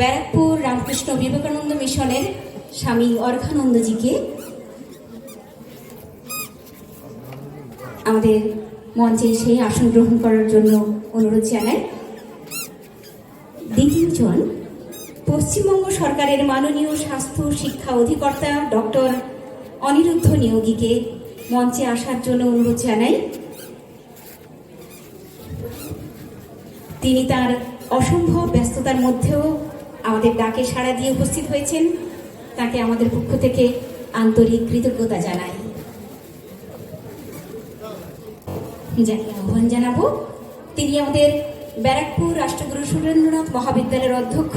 ব্যারাকপুর রামকৃষ্ণ বিবেকানন্দ মিশনের স্বামী অর্ঘানন্দজিকে আমাদের মঞ্চে সেই আসন গ্রহণ করার জন্য অনুরোধ জানাই। দ্বিতীয়জন, পশ্চিমবঙ্গ সরকারের মাননীয় স্বাস্থ্য শিক্ষা অধিকর্তা ডক্টর অনিরুদ্ধ নিয়োগীকে মঞ্চে আসার জন্য অনুরোধ জানাই। তিনি তার অসম্ভব ব্যস্ততার মধ্যেও আমাদের ডাকে সাড়া দিয়ে উপস্থিত হয়েছেন। তাকে আমাদের পক্ষ থেকে আন্তরিক কৃতজ্ঞতা জানাই। যাকে আহ্বান জানাব, তিনি আমাদের ব্যারাকপুর রাষ্ট্রগুরু সুরেন্দ্রনাথ মহাবিদ্যালয়ের অধ্যক্ষ,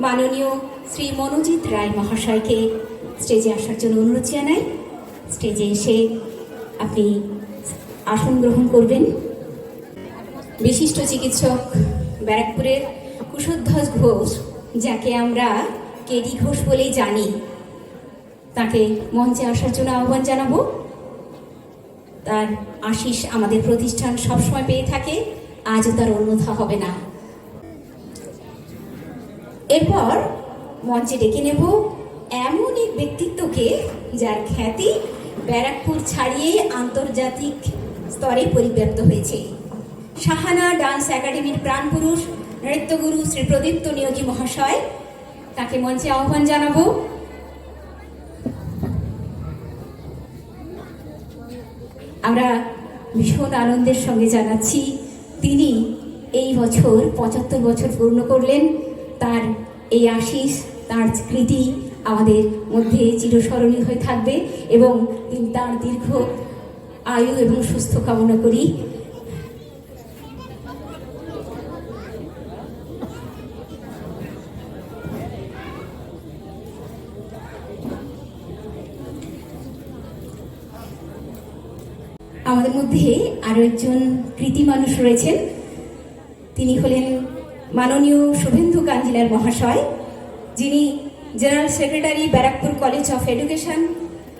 মাননীয় শ্রী মনোজিৎ রায় মহাশয়কে স্টেজে আসার জন্য অনুরোধ জানাই। স্টেজে এসে আপনি আসন গ্রহণ করবেন। বিশিষ্ট চিকিৎসক ব্যারাকপুরের কুশধ্বজ ঘোষ যাকে আমরা কেডি ঘোষ বলেই জানি। তাকে মঞ্চে আসার জন্য আহ্বান জানাব। তার আশিস আমাদের প্রতিষ্ঠান সবসময় পেয়ে থাকে আজও তার অন্যথা হবে না। এরপর মঞ্চে ডেকে নেব এমন এক ব্যক্তিত্বকে যার খ্যাতি ব্যারাকপুর ছাড়িয়ে আন্তর্জাতিক স্তরে পরিব্যাপ্ত হয়েছে। সাহানা ডান্স একাডেমির প্রাণপুরুষ নৃত্যগুরু শ্রী প্রদীপ্ত নিয়োগী মহাশয়, তাকে মঞ্চে আহ্বান জানাব। আমরা ভীষণ আনন্দের সঙ্গে জানাচ্ছি, তিনি এই বছর পঁচাত্তর বছর পূর্ণ করলেন। তার এই আশিস, তার কৃতি আমাদের মধ্যে চিরস্মরণীয় হয়ে থাকবে এবং তিনি তার দীর্ঘ আয়ু এবং সুস্থ কামনা করি আমাদের মধ্যে আরও একজন কৃতি মানুষ রয়েছেন। তিনি হলেন মাননীয় শুভেন্দু কাঞ্জিলার মহাশয়, যিনি general secretary Barrackpore college of education.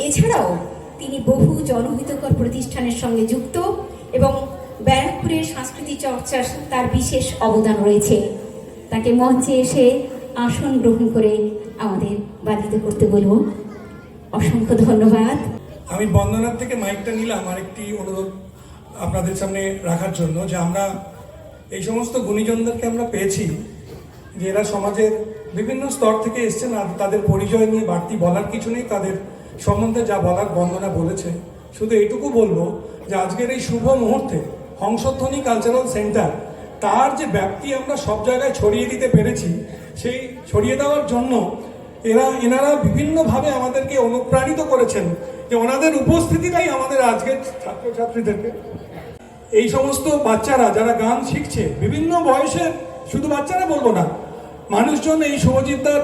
এছাড়াও তিনি বহু জনহিতকর প্রতিষ্ঠানের সঙ্গে যুক্ত এবং ব্যারাকপুরের সংস্কৃতি চর্চার তার বিশেষ অবদান রয়েছে। তাকে মঞ্চে এসে আসন গ্রহণ করে আমাদের বাধিত করতে বলব। অসংখ্য ধন্যবাদ। আমি বন্দনার থেকে মাইকটা নিলাম আরেকটি অনুরোধ আপনাদের সামনে রাখার জন্য যে আমরা এই সমস্ত গুণীজনদেরকে আমরা পেয়েছি যে এরা সমাজের বিভিন্ন স্তর থেকে এসছেন আর তাদের পরিচয় নিয়ে বাড়তি বলার কিছু নেই, তাদের সম্বন্ধে যা বলার বন্দনা বলেছে। শুধু এইটুকু বলব যে আজকের এই শুভ মুহূর্তে হংসধ্বনি কালচারাল সেন্টার তার যে ব্যাপ্তি আমরা সব জায়গায় ছড়িয়ে দিতে পেরেছি, সেই ছড়িয়ে দেওয়ার জন্য এরা, এনারা বিভিন্নভাবে আমাদেরকে অনুপ্রাণিত করেছেন যে ওনাদের উপস্থিতিটাই আমাদের আজকের ছাত্রছাত্রীদেরকে। এই সমস্ত বাচ্চারা যারা গান শিখছে, বিভিন্ন বয়সের শুধু বাচ্চারা বলব না, মানুষজন এই শুভজিৎদার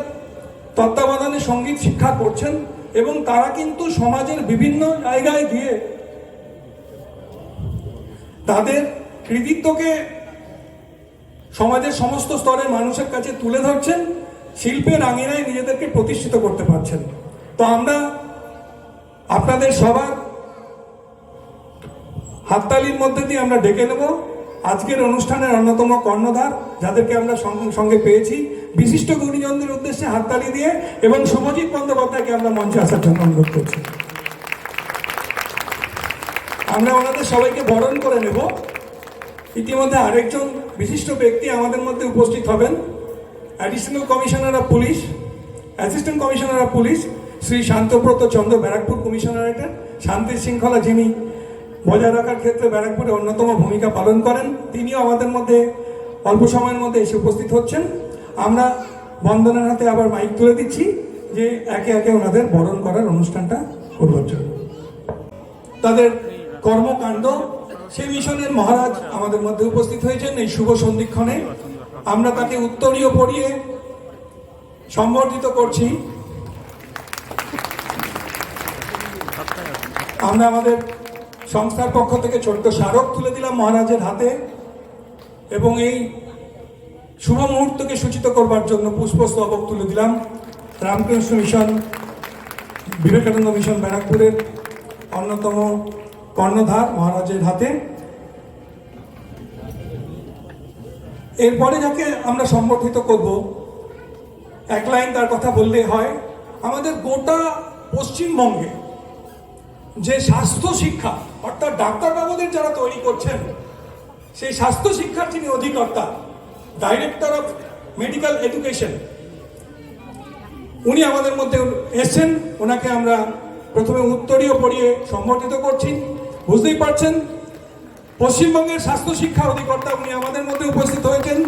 তত্ত্বাবধানে সংগীত শিক্ষা করছেন এবং তারা কিন্তু সমাজের বিভিন্ন জায়গায় গিয়ে তাদের কৃতিত্বকে সমাজের সমস্ত স্তরের মানুষের কাছে তুলে ধরছেন। শিল্পের আঙিনায় নিজেদেরকে প্রতিষ্ঠিত করতে পারছেন। তো আমরা আপনাদের সবার হাততালির মধ্যে দিয়ে আমরা ডেকে নেব। আজকের অনুষ্ঠানের অন্যতম কর্ণধার, যাদেরকে আমরা সঙ্গে পেয়েছি, বিশিষ্ট গুণীজনদের উদ্দেশ্যে হাততালি দিয়ে এবং শুভজিৎ বন্দ্যোপাধ্যায়কে আমরা মঞ্চে আসার জন্য অনুরোধ করছি। আমরা ওনাদের সবাইকে বরণ করে নেব। ইতিমধ্যে আরেকজন বিশিষ্ট ব্যক্তি আমাদের মধ্যে উপস্থিত হবেন। Additional commissioner of police assistant commissioner of police Shri Shantabrata Chandra Barrackpore কমিশনারেটের শান্তি শৃঙ্খলা যিনি বজায় রাখার ক্ষেত্রে ব্যারাকপুরে অন্যতম ভূমিকা পালন করেন। তিনিও আমাদের মধ্যে অল্প সময়ের মধ্যে এসে উপস্থিত হচ্ছেন। আমরা বন্দনার হাতে আবার মাইক তুলে দিচ্ছি যে একে একে ওনাদের বরণ করার অনুষ্ঠানটা করবার জন্য। তাদের কর্মকাণ্ড, সেই মিশনের মহারাজ আমাদের মধ্যে উপস্থিত হয়েছেন এই শুভ সন্ধিক্ষণে। আমরা তাকে উত্তরীয় পড়িয়ে সম্বর্ধিত করছি। আমরা আমাদের সংস্থার পক্ষ থেকে ছোট্ট স্মারক তুলে দিলাম মহারাজের হাতে এবং এই শুভ মুহূর্তকে সূচিত করবার জন্য পুষ্পস্তবক তুলে দিলাম। রামকৃষ্ণ মিশন, বিবেকানন্দ মিশন ব্যারাকপুরের অন্যতম কর্ণধার মহারাজের হাতে। এরপরে যাকে আমরা সম্বর্ধিত করব, এক লাইন তার কথা বললে হয়, আমাদের গোটা পশ্চিমবঙ্গে যে স্বাস্থ্য শিক্ষা, অর্থাৎ ডাক্তারবাবুদের যারা তৈরি করছেন, সেই স্বাস্থ্য শিক্ষার যিনি অধিকর্তা ডাইরেক্টর অফ মেডিকেল এডুকেশন উনি আমাদের মধ্যে এসছেন, ওনাকে আমরা প্রথমে উত্তরীয় পড়িয়ে সম্বর্ধিত করছি। বুঝতেই পারছেন পশ্চিমবঙ্গের স্বাস্থ্য শিক্ষা অধিকর্তা উনি আমাদের মধ্যে উপস্থিত হয়েছেন।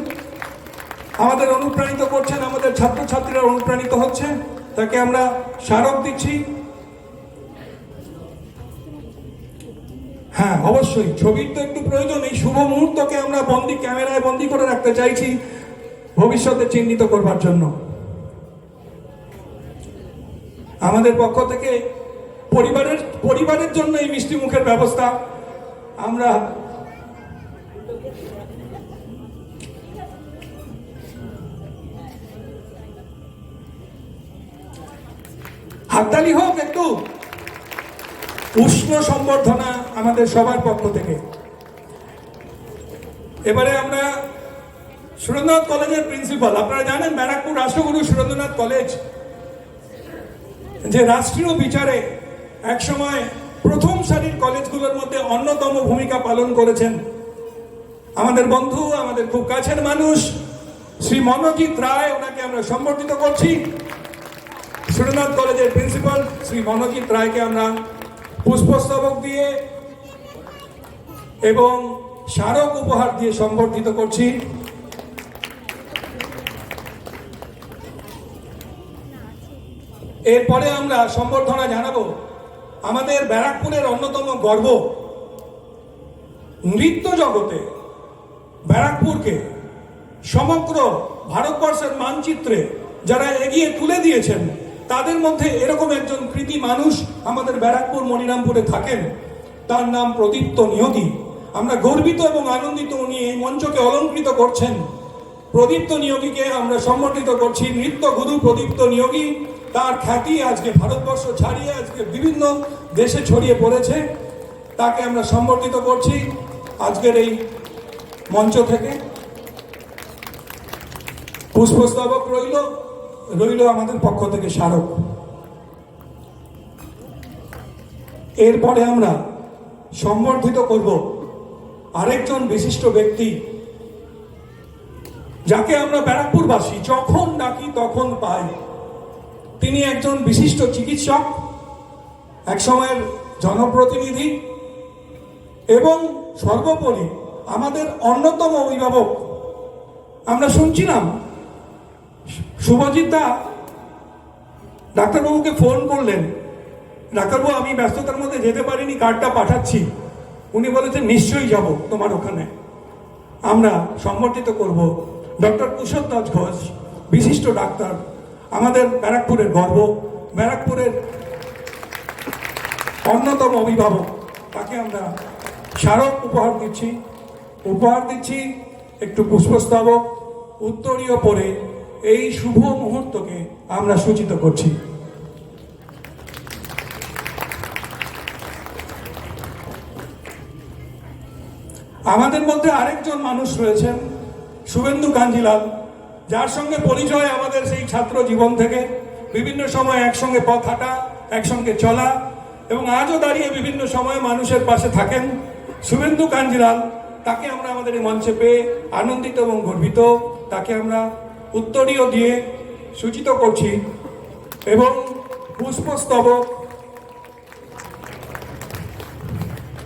আমাদের অনুপ্রাণিত করছেন, আমাদের ছাত্রছাত্রীরা অনুপ্রাণিত হচ্ছে। তাকে আমরা স্মারক দিচ্ছি। হ্যাঁ অবশ্যই, ছবির তো একটু প্রয়োজন। এই শুভ মুহূর্তকে আমরা বন্দি, ক্যামেরায় বন্দি করে রাখতে চাইছি ভবিষ্যতে চিহ্নিত করবার জন্য। আমাদের পক্ষ থেকে পরিবারের পরিবারের জন্য এই মিষ্টি মুখের ব্যবস্থা আমরা হাততালি হোক একটু। উষ্ণ সম্বর্ধনা আমাদের সবার পক্ষ থেকে। এবারে আমরা সুরেন্দ্রনাথ কলেজের প্রিন্সিপাল, আপনারা জানেন ব্যারাকপুর রাষ্ট্রগুরু সুরেন্দ্রনাথ কলেজ যে রাষ্ট্রীয় বিচারে একসময় প্রথম সারির কলেজগুলোর মধ্যে অন্যতম ভূমিকা পালন করেছেন আমাদের বন্ধু, আমাদের খুব কাছের মানুষ, শ্রী মনোজিৎ রায়, ওনাকে আমরা সম্বর্ধিত করছি। সুরেন্দ্রনাথ কলেজের প্রিন্সিপাল শ্রী মনোজিৎ রায়কে আমরা পুষ্পস্তবক দিয়ে এবং স্মারক উপহার দিয়ে সম্বর্ধিত করছি। এরপরে আমরা সম্বর্ধনা জানাব। আমাদের ব্যারাকপুরের অন্যতম গর্ব নৃত্য জগতে ব্যারাকপুরকে সমগ্র ভারতবর্ষের মানচিত্রে যারা এগিয়ে তুলে দিয়েছেন, তাদের মধ্যে এরকম একজন কৃতি মানুষ আমাদের ব্যারাকপুর মনিরামপুরে থাকেন। তার নাম প্রদীপ্ত নিয়োগী আমরা গর্বিত এবং আনন্দিত উনি এই মঞ্চকে অলঙ্কৃত করছেন। প্রদীপ্ত নিয়োগীকে আমরা সম্বর্ধিত করছি নৃত্য গুরু প্রদীপ্ত নিয়োগী তার খ্যাতি আজকে ভারতবর্ষ ছাড়িয়ে আজকে বিভিন্ন দেশে ছড়িয়ে পড়েছে। তাকে আমরা সম্বর্ধিত করছি আজকের এই মঞ্চ থেকে। পুষ্পস্তবক রইল রইল আমাদের পক্ষ থেকে স্মারক। এরপরে আমরা সম্বর্ধিত করব আরেকজন বিশিষ্ট ব্যক্তি, যাকে আমরা ব্যারাকপুরবাসী যখন ডাকি তখন পাই। তিনি একজন বিশিষ্ট চিকিৎসক, এক সময়ের জনপ্রতিনিধি, এবং সর্বোপরি আমাদের অন্যতম অভিভাবক। আমরা শুনছিলাম, শুভজিৎ দা, ডাক্তারবাবুকে ফোন করলেন। ডাক্তারবাবু, আমি ব্যস্ততার মধ্যে যেতে পারিনি, কার্ডটা পাঠাচ্ছি। উনি বলেছেন, নিশ্চয়ই যাব তোমার ওখানে। আমরা সম্বর্ধিত করব। ডক্টর কুশল দাস ঘোষ, বিশিষ্ট ডাক্তার। আমাদের ব্যারাকপুরের গর্ব, ব্যারাকপুরের অন্যতম অভিভাবক, তাকে আমরা স্মারক উপহার দিচ্ছি। উপহার দিচ্ছি একটু পুষ্পস্তবক, উত্তরীয় পরে এই শুভ মুহূর্তকে আমরা সূচিত করছি। আমাদের মধ্যে আরেকজন মানুষ রয়েছেন, শুভেন্দু কাঞ্জিলাল যার সঙ্গে পরিচয় আমাদের সেই ছাত্র জীবন থেকে, বিভিন্ন সময় একসঙ্গে পথ হাঁটা, একসঙ্গে চলা, এবং আজও দাঁড়িয়ে বিভিন্ন সময় মানুষের পাশে থাকেন শুভেন্দু কাঞ্জিলাল। তাকে আমরা আমাদের এই মঞ্চে পেয়ে আনন্দিত এবং গর্বিত। তাকে আমরা উত্তরীয় দিয়ে সূচিত করছি এবং পুষ্পস্তবক।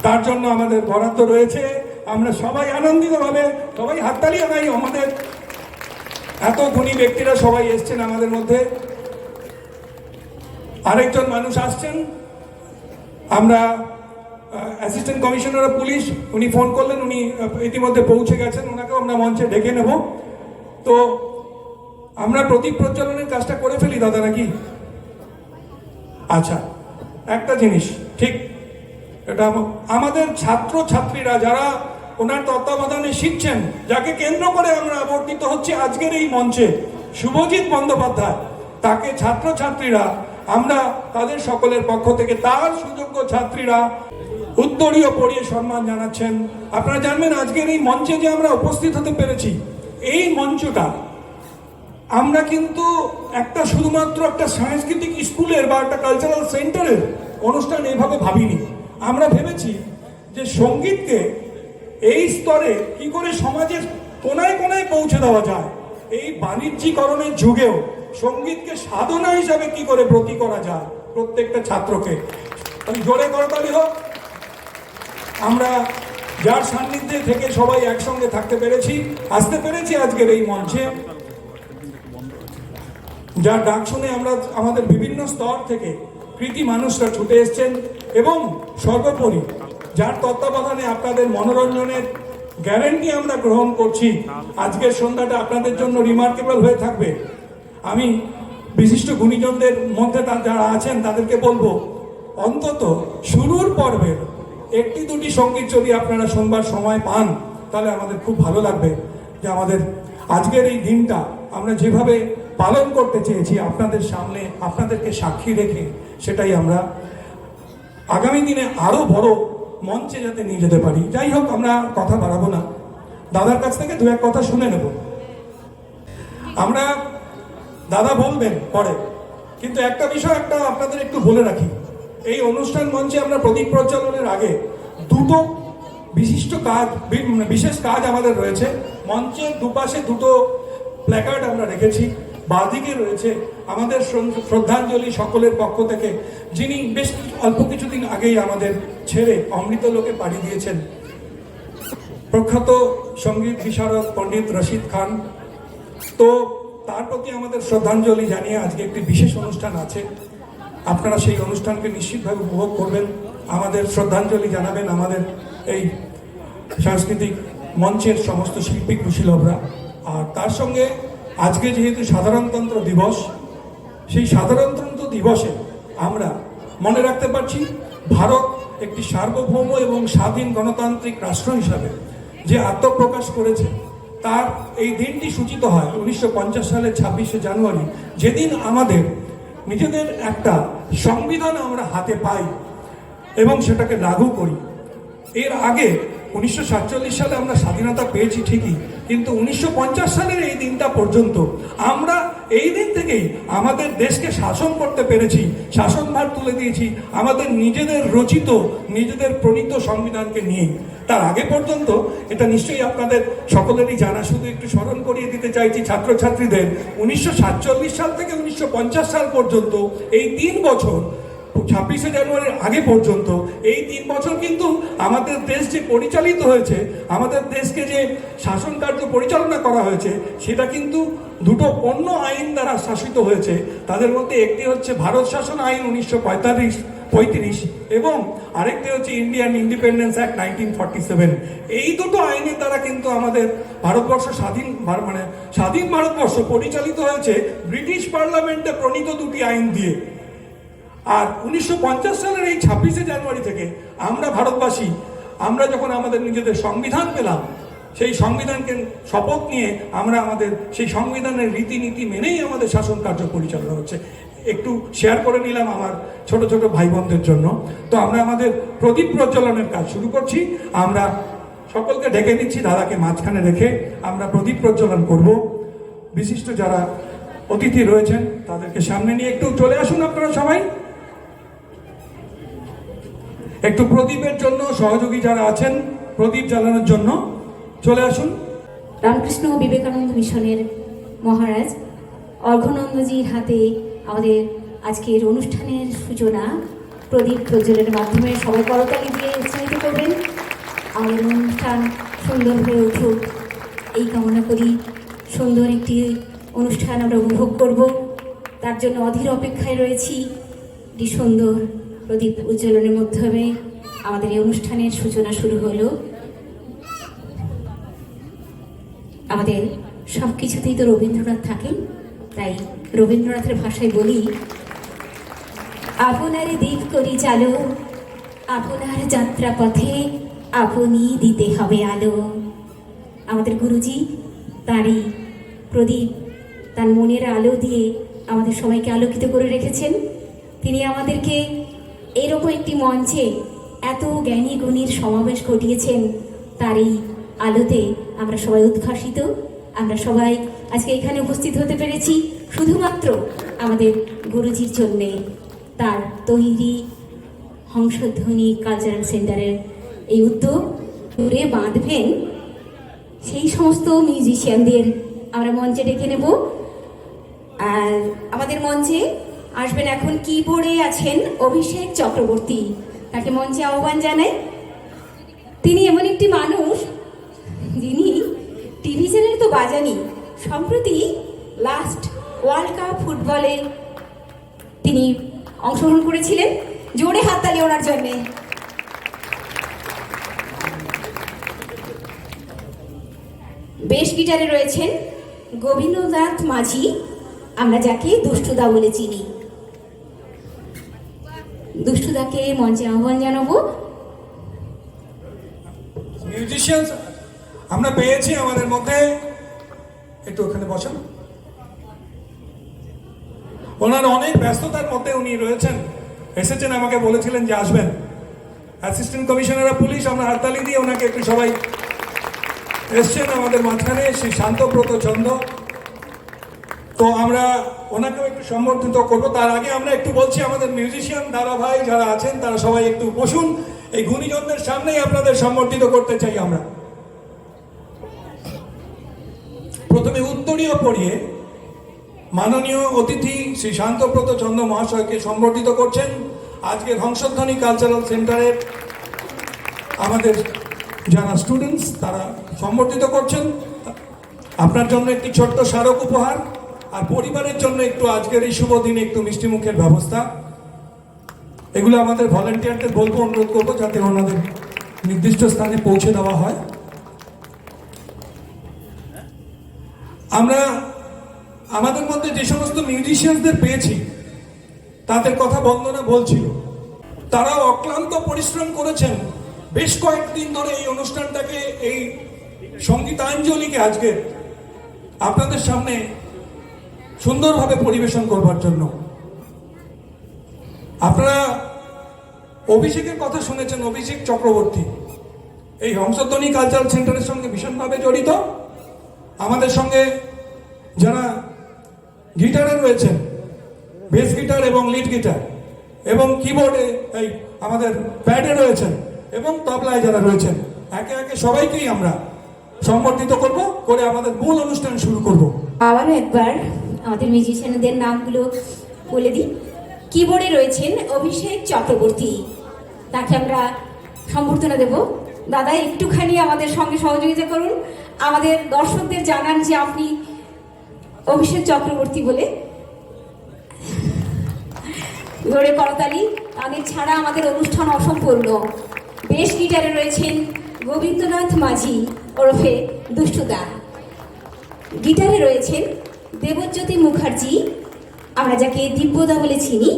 তার জন্য আমাদের বরাদ্দ রয়েছে। আমরা সবাই আনন্দিতভাবে, সবাই হাততালি আনাই আমাদের এত গুণী ব্যক্তিরা সবাই এসছেন আমাদের মধ্যে। আরেকজন মানুষ আসছেন। আমরা অ্যাসিস্ট্যান্ট কমিশনার অফ পুলিশ উনি ফোন করলেন, উনি ইতিমধ্যে পৌঁছে গেছেন, ওনাকেও আমরা মঞ্চে ডেকে নেব। তো, আমরা প্রতীক প্রজ্বলনের কাজটা করে ফেলি, দাদা, নাকি? আচ্ছা একটা জিনিস, ঠিক, এটা আমাদের ছাত্র ছাত্রীরা যারা ওনার তত্ত্বাবধানে শিখছেন, যাকে কেন্দ্র করে আমরা আবর্তিত হচ্ছে আজকের এই মঞ্চে। শুভজিৎ বন্দ্যোপাধ্যায়, তাকে ছাত্র ছাত্রীরা আমরা তাদের সকলের পক্ষ থেকে, তার সুযোগ্য ছাত্রীরা উত্তরীয় পড়িয়ে সম্মান জানাচ্ছেন। আপনারা জানবেন, আজকের এই মঞ্চে যে আমরা উপস্থিত হতে পেরেছি, এই মঞ্চটা, আমরা কিন্তু একটা শুধুমাত্র একটা সাংস্কৃতিক স্কুলের বা একটা কালচারাল সেন্টারের অনুষ্ঠান এইভাবে ভাবিনি। আমরা ভেবেছি যে সঙ্গীতকে এই স্তরে কি করে সমাজের কোনায় কোনায় পৌঁছে দেওয়া যায়? এই বাণিজ্যিকরণের যুগেও সঙ্গীতকে সাধনা হিসাবে কি করে ব্রতী করা যায় প্রত্যেকটা ছাত্রকে? তাহলে জোরে করতালি হোক। আমরা যার সান্নিধ্যে থেকে সবাই একসঙ্গে থাকতে পেরেছি, আসতে পেরেছি আজকের এই মঞ্চে। যার ডাক শুনে আমরা আমাদের বিভিন্ন স্তর থেকে কৃতি মানুষরা ছুটে এসছেন এবং সর্বোপরি যার তত্ত্বাবধানে আপনাদের মনোরঞ্জনের গ্যারেন্টি আমরা গ্রহণ করছি। আজকের সন্ধ্যাটা আপনাদের জন্য রিমার্কেবল হয়ে থাকবে। আমি বিশিষ্ট গুণীজনদের মধ্যে যারা আছেন, তাদেরকে বলব, অন্তত শুরুর পর্বের একটি দুটি সংগীত যদি আপনারা শুনবার সময় পান, তাহলে আমাদের খুব ভালো লাগবে যে আমাদের আজকের এই দিনটা আমরা যেভাবে পালন করতে চেয়েছি, আপনাদের সামনে আপনাদেরকে সাক্ষী রেখে সেটাই আমরা আগামী দিনে আরও বড় মঞ্চে যাতে নিয়ে যেতে পারি। যাই হোক আমরা কথা বাড়াবো না। দাদার কাছ থেকে দু এক কথা শুনে নেব। আমরা, দাদা বলবেন পরে। কিন্তু একটা বিষয় একটা আপনাদের একটু বলে রাখি। এই অনুষ্ঠান মঞ্চে আমরা প্রদীপ প্রজ্বলনের আগে দুটো বিশিষ্ট কাজ মানে বিশেষ কাজ আমাদের রয়েছে। মঞ্চের দুপাশে দুটো প্ল্যাকার্ড আমরা রেখেছি। বাদিকে রয়েছে আমাদের শ্রদ্ধাঞ্জলি সকলের পক্ষ থেকে, যিনি বেশ অল্প কিছুদিন আগেই আমাদের ছেড়ে অমৃত লোকে পাড়ি দিয়েছেন। প্রখ্যাত সংগীত বিশারদ পণ্ডিত রশিদ খান। তো তার প্রতি আমাদের শ্রদ্ধাঞ্জলি জানিয়ে আজকে একটি বিশেষ অনুষ্ঠান আছে। আপনারা সেই অনুষ্ঠানকে নিশ্চিতভাবে উপভোগ করবেন। আমাদের শ্রদ্ধাঞ্জলি জানাবেন আমাদের এই সাংস্কৃতিক মঞ্চের সমস্ত শিল্পী কুশীলভরা আর তার সঙ্গে আজকে যেহেতু সাধারণতন্ত্র দিবস, সেই সাধারণতন্ত্র দিবসে আমরা মনে রাখতে পারছি ভারত একটি সার্বভৌম এবং স্বাধীন গণতান্ত্রিক রাষ্ট্র হিসাবে যে আত্মপ্রকাশ করেছে, তার এই দিনটি সূচিত হয় উনিশশো পঞ্চাশ সালের ছাব্বিশে জানুয়ারি। যেদিন আমাদের নিজেদের একটা সংবিধান আমরা হাতে পাই এবং সেটাকে লাগু করি। এর আগে উনিশশো সাতচল্লিশ সালে আমরা স্বাধীনতা পেয়েছি ঠিকই, কিন্তু উনিশশো পঞ্চাশ সালের এই দিনটা পর্যন্ত আমরা এই দিন থেকেই আমাদের দেশকে শাসন করতে পেরেছি শাসনভার তুলে দিয়েছি আমাদের নিজেদের রচিত, নিজেদের প্রণীত সংবিধানকে নিয়ে। তার আগে পর্যন্ত এটা নিশ্চয়ই আপনাদের সকলেরই জানা, শুধু একটু স্মরণ করিয়ে দিতে চাইছি ছাত্রছাত্রীদের, উনিশশো সাতচল্লিশ সাল থেকে উনিশশো পঞ্চাশ সাল পর্যন্ত এই তিন বছর ছাব্বিশে জানুয়ারির আগে পর্যন্ত এই তিন বছর কিন্তু আমাদের দেশ যে পরিচালিত হয়েছে, আমাদের দেশকে যে শাসন কার্য পরিচালনা করা হয়েছে, সেটা কিন্তু দুটো অন্য আইন দ্বারা শাসিত হয়েছে। তাদের মধ্যে একটি হচ্ছে ভারত শাসন আইন উনিশশো পঁয়তাল্লিশ, পঁয়ত্রিশ এবং আরেকটি হচ্ছে Indian independence act nineteen forty seven. এই দুটো আইনের দ্বারা কিন্তু আমাদের ভারতবর্ষ স্বাধীন মানে স্বাধীন ভারতবর্ষ পরিচালিত হয়েছে। ব্রিটিশ পার্লামেন্টে প্রণীত দুটি আইন দিয়ে। আর উনিশশো পঞ্চাশ সালের এই ছাব্বিশে জানুয়ারি থেকে আমরা ভারতবাসী, আমরা যখন আমাদের নিজেদের সংবিধান পেলাম, সেই সংবিধানকে শপথ নিয়ে আমরা আমাদের সেই সংবিধানের রীতিনীতি মেনেই আমাদের শাসন কার্য পরিচালনা হচ্ছে। একটু শেয়ার করে নিলাম আমার ছোট ছোট ভাই বোনদের জন্য। তো আমরা আমাদের প্রদীপ প্রজ্বলনের কাজ শুরু করছি। আমরা সকলকে ডেকে নিচ্ছি, দাদাকে মাঝখানে রেখে আমরা প্রদীপ প্রজ্বলন করব। বিশিষ্ট যারা অতিথি রয়েছেন, তাদেরকে সামনে নিয়ে একটু চলে আসুন আপনারা সবাই। একটু প্রদীপের জন্য সহযোগী যারা আছেন, প্রদীপ জ্বালানোর জন্য চলে আসুন। রামকৃষ্ণ বিবেকানন্দ মিশনের মহারাজ অর্ঘনন্দজির হাতে আমাদের আজকের অনুষ্ঠানের সূচনা প্রদীপ প্রজ্বলনের মাধ্যমে সবাই করতালি দিয়ে উৎসাহিত করবেন। আমাদের অনুষ্ঠান সুন্দর হয়ে উঠুক। এই কামনা করি সুন্দর একটি অনুষ্ঠান আমরা উপভোগ করব। তার জন্য অধীর অপেক্ষায় রয়েছি। একটি সুন্দর প্রদীপ উজ্জ্বলনের মাধ্যমে আমাদের এই অনুষ্ঠানের সূচনা শুরু হলো। আমাদের সব কিছুতেই তো রবীন্দ্রনাথ থাকেন, তাই রবীন্দ্রনাথের ভাষায় বলি, আপনারে দ্বীপ করি চালো, আপনার যাত্রা পথে আপনি দিতে হবে আলো। আমাদের গুরুজি তারই প্রদীপ তার মনের আলো দিয়ে আমাদের সবাইকে আলোকিত করে রেখেছেন। তিনি আমাদেরকে এরকম একটি মঞ্চে এত জ্ঞানী গুণীর সমাবেশ ঘটিয়েছেন তার এই আলোতে আমরা সবাই উদ্ভাসিত। আমরা সবাই আজকে এখানে উপস্থিত হতে পেরেছি। শুধুমাত্র আমাদের গুরুজির জন্যে, তার তৈরি হংসধ্বনি কালচারাল সেন্টারের এই উদ্যোগ। ঘুরে বাঁধবেন সেই সমস্ত মিউজিশিয়ানদের আমরা মঞ্চে ডেকে নেব। আর আমাদের মঞ্চে আসবেন এখন কিবোর্ডে আছেন অভিষেক চক্রবর্তী। তাকে মঞ্চে আহ্বান জানাই, তিনি এমন একটি মানুষ যিনি টিভি চ্যানেল তো বাজানি, সম্প্রতি লাস্ট ওয়ার্ল্ড কাপ ফুটবলে তিনি অংশগ্রহণ করেছিলেন। জোরে হাততালি ওনার জন্যে। বেশ গিটারে রয়েছেন গোবিন্দনাথ মাঝি, আমরা যাকে দুষ্টুদা বলে চিনি। দুষ্টুদাকে মঞ্চে আহ্বান জানাব। মিউজিশিয়ানস আমরা পেয়েছি আমাদের মধ্যে। একটু ওখানে বসেন। ওনার অনেক ব্যস্ততার মধ্যে উনি রয়েছেন। এসেছেন, আমাকে বলেছিলেন যে আসবেন। অ্যাসিস্ট্যান্ট কমিশনার পুলিশ আমরা হাততালি দিয়ে ওনাকে একটু সবাই এসছেন আমাদের মাঝখানে। শ্রী শান্তব্রত চন্দ্র। তো আমরা ওনাকেও একটু সম্বর্ধিত করব। তার আগে আমরা একটু বলছি, আমাদের মিউজিশিয়ান দাদা ভাই যারা আছেন, তারা সবাই একটু বসুন। এই গুণীজনদের সামনেই আপনাদের সম্বর্ধিত করতে চাই আমরা। প্রথমে উত্তরীয় পড়িয়ে মাননীয় অতিথি শ্রী শান্তব্রত চন্দ্র মহাশয়কে সম্বর্ধিত করছেন। আজকে হংসধ্বনি কালচারাল সেন্টারের আমাদের যারা স্টুডেন্টস তারা সম্বর্ধিত করছেন। আপনার জন্য একটি ছোট্ট স্মারক উপহার। আর পরিবারের জন্য একটু আজকের এই শুভ দিনে একটু মিষ্টি মুখের ব্যবস্থা। এগুলো আমাদের ভলেন্টিয়ারদের বলব, অনুরোধ করব যাতে ওনাদের নির্দিষ্ট স্থানে পৌঁছে দেওয়া হয়। আমরা আমাদের মধ্যে যে সমস্ত মিউজিশিয়ানদের পেয়েছি, তাদের কথা বন্দনা বলছিল। তারাও অক্লান্ত পরিশ্রম করেছেন। বেশ কয়েকদিন ধরে এই অনুষ্ঠানটাকে, এই সঙ্গীতাঞ্জলিকে আজকে আপনাদের সামনে সুন্দরভাবে পরিবেশন করবার জন্য। আপনারা অভিষেকের কথা শুনেছেন, অভিষেক চক্রবর্তী। এই হংসধ্বনি কালচারাল সেন্টারের সঙ্গে ভীষণভাবে জড়িত। আমাদের সঙ্গে যারা গিটারে রয়েছেন বেস গিটার এবং লিড গিটার এবং কিবোর্ডে এই আমাদের প্যাডে রয়েছেন, এবং তবলায় যারা রয়েছেন, একে একে সবাইকেই আমরা সম্বর্ধিত করব, করে আমাদের মূল অনুষ্ঠান শুরু করব। আবারও একবার আমাদের মিউজিশিয়ানদের নামগুলো বলে দিই। কিবোর্ডে রয়েছেন অভিষেক চক্রবর্তী। তাকে আমরা সম্বর্ধনা দেব। দাদা, একটুখানি আমাদের সঙ্গে সহযোগিতা করুন। আমাদের দর্শকদের জানান যে আপনি অভিষেক চক্রবর্তী বলে। ধরে করতালি। তাদের ছাড়া আমাদের অনুষ্ঠান অসম্পূর্ণ। বেশ গিটারে রয়েছেন গোবিন্দনাথ মাঝি ওরফে দুষ্টুদা গিটারে রয়েছেন দেবজ্যোতি মুখার্জি, আমরা যাকে দিব্যদা বলে চিনি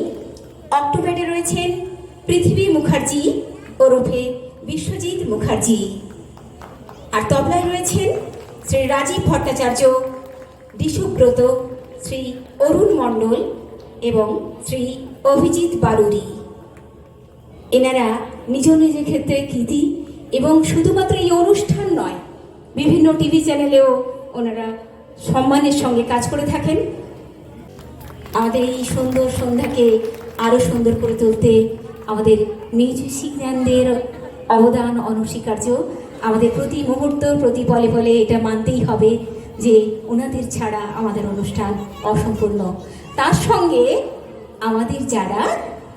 অক্টোপ্যাডে রয়েছেন পৃথিবী মুখার্জি ওরফে বিশ্বজিৎ মুখার্জি। আর তবলায় রয়েছেন শ্রী রাজীব ভট্টাচার্য দিশুব্রত শ্রী অরুণ মণ্ডল এবং শ্রী অভিজিৎ বারুরি এনারা নিজ নিজ ক্ষেত্রে কৃতি এবং শুধুমাত্র এই অনুষ্ঠান নয়, বিভিন্ন টিভি চ্যানেলেও ওনারা সম্মানের সঙ্গে কাজ করে থাকেন। আমাদের এই সুন্দর সন্ধ্যাকে আরও সুন্দর করে তুলতে আমাদের মিউজিশিয়ানদের অবদান অনস্বীকার্য। আমাদের প্রতি মুহূর্ত, প্রতি বলে বলে এটা মানতেই হবে যে ওনাদের ছাড়া আমাদের অনুষ্ঠান অসম্পূর্ণ। তার সঙ্গে আমাদের যারা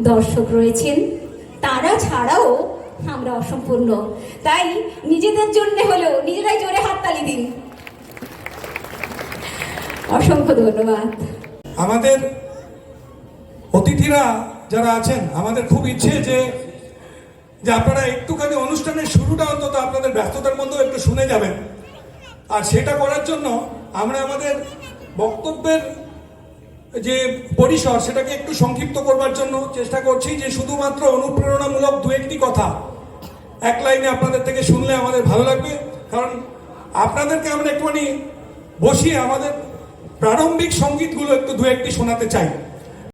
দর্শক রয়েছেন, তারা ছাড়াও আমরা অসম্পূর্ণ। তাই নিজেদের জন্য হলেও নিজেরাই জোরে হাততালি দিন অসংখ্য ধন্যবাদ। আমাদের অতিথিরা যারা আছেন, আমাদের খুব ইচ্ছে যে যে আপনারা একটুখানি অনুষ্ঠানের শুরুটা অন্তত আপনাদের ব্যস্ততার মধ্যেও একটু শুনে যাবেন। আর সেটা করার জন্য আমরা আমাদের বক্তব্যের যে পরিসর, সেটাকে একটু সংক্ষিপ্ত করবার জন্য চেষ্টা করছি যে শুধুমাত্র অনুপ্রেরণামূলক দু একটি কথা। এক লাইনে আপনাদের থেকে শুনলে আমাদের ভালো লাগবে। কারণ আপনাদেরকে আমরা একটুখানি বসিয়ে আমাদের প্রারম্ভিক সঙ্গীতগুলো একটু দু একটি শোনাতে চাই।